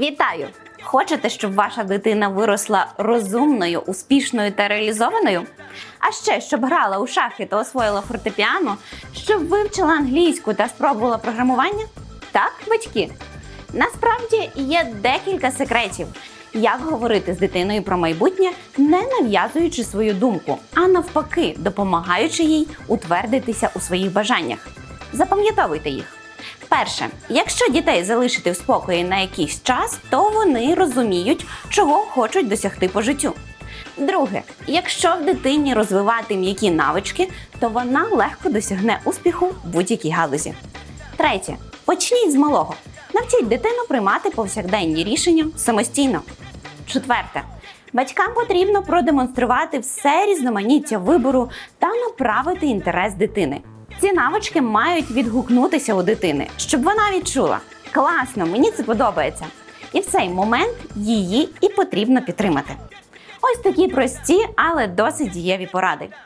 Вітаю! Хочете, щоб ваша дитина виросла розумною, успішною та реалізованою? А ще щоб грала у шахи та освоїла фортепіано, щоб вивчила англійську та спробувала програмування? Так, батьки. Насправді є декілька секретів, як говорити з дитиною про майбутнє, не нав'язуючи свою думку, а навпаки, допомагаючи їй утвердитися у своїх бажаннях. Запам'ятовуйте їх. Перше, якщо дітей залишити в спокої на якийсь час, то вони розуміють, чого хочуть досягти по життю. Друге, якщо в дитині розвивати м'які навички, то вона легко досягне успіху в будь-якій галузі. Третє, почніть з малого. Навчіть дитину приймати повсякденні рішення самостійно. Четверте, батькам потрібно продемонструвати все різноманіття вибору та направити інтерес дитини. Ці навички мають відгукнутися у дитини, щоб вона відчула класно, мені це подобається. І в цей момент її і потрібно підтримати. Ось такі прості, але досить дієві поради.